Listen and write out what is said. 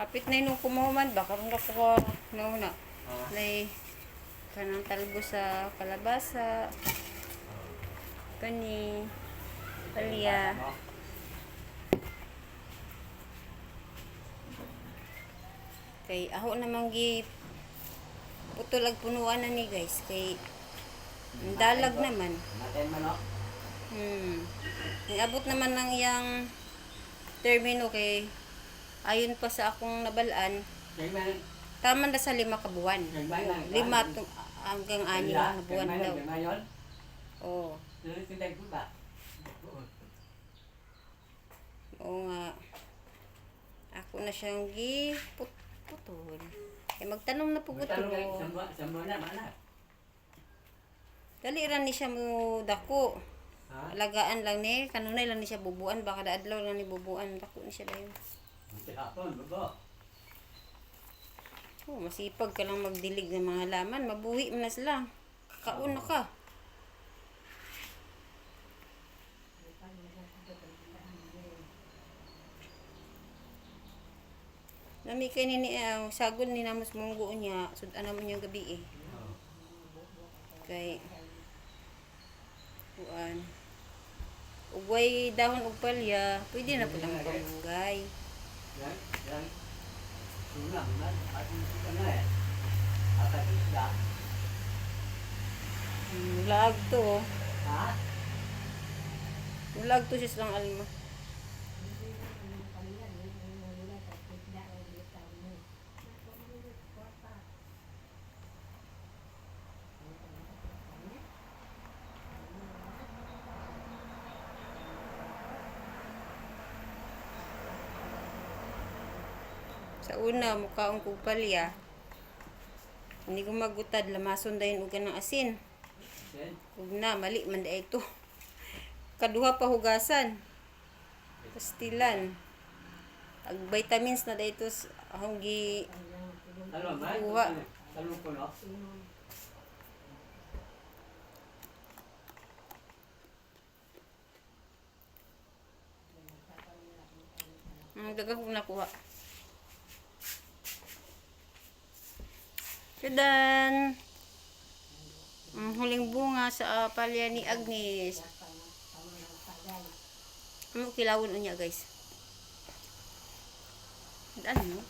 Kapit na inong kumuman ba? Karoon na ko no na. Oh. Lay kanang talbo sa kalabasa. Kani palya. Kay aho namang gi putulag punuan na ni guys. Kay ang dalag naman. Natin man no? Hmm. Nagabot naman ng iyang termino kay ayon pa sa akong nabalaan, tama na sa lima ka buwan. Lima to, hanggang anim na buwan daw. Oo. Oo nga. Ako na siyang gi put putol. Kay magtanong na po ko? Dali ra ni siya mo dako. Alagaan lang ni, kanunay lang ni siya bubuan, baka daadlaw lang ni bubuan, dako ni siya dayon. Tilapon, babo. Oh, masipag ka lang magdilig ng mga laman, mabuhi mo na sila. Kauna ka. Nami kay ni uh, sagol ni namos munggo niya, sudan mo niya gabi eh. Kay kuan. Ugway dahon ug palya, pwede na pud ang pamunggay. Sulam, man. At hindi ka na eh. Isda. Hmm, lag to. oh. Ha? Lag to sis lang alma. Sa una, mukhaong kong palya. Hindi ko magutad, lamason dahin ugan ng asin. Huwag na, mali man da ito. Kaduha pa hugasan. Pastilan. Ag vitamins na da ito s- akong gi? Kuha. Ang daga kong nakuha. Kadan. Ang huling bunga sa uh, palya ni Agnes. Ano kilawon niya guys? Ano?